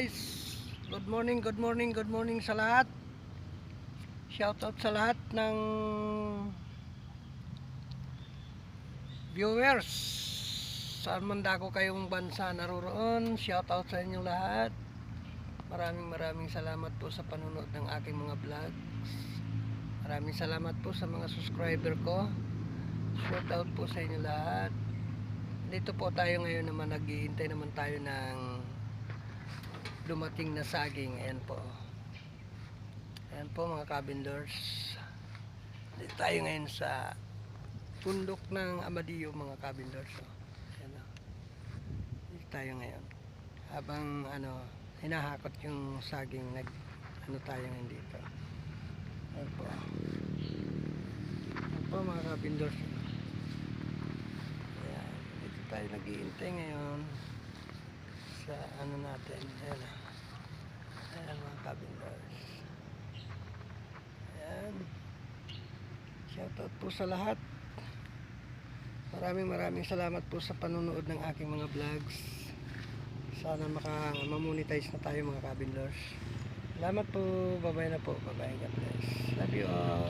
guys. Good morning, good morning, good morning sa lahat. Shoutout sa lahat ng viewers. Saan man dako kayong bansa naroroon, shoutout sa inyong lahat. Maraming maraming salamat po sa panonood ng aking mga vlogs. Maraming salamat po sa mga subscriber ko. Shoutout po sa inyo lahat. Dito po tayo ngayon naman naghihintay naman tayo ng dumating na saging. Ayan po. Ayan po mga kabindors. Dito tayo ngayon sa pundok ng Amadio mga kabindors. Oh. Ayan o. Dito tayo ngayon. Habang ano, hinahakot yung saging nag ano tayo ngayon dito. Ayan po. Ayan po mga kabindors. Ayan. Dito tayo naghihintay ngayon sa ano natin. Ayan. Ayan mga kabindors. Ayan. Shoutout po sa lahat. Maraming maraming salamat po sa panonood ng aking mga vlogs. Sana maka mamonetize na tayo mga kabindors. Salamat po. Bye-bye na po. Bye-bye. God bless. Love you all.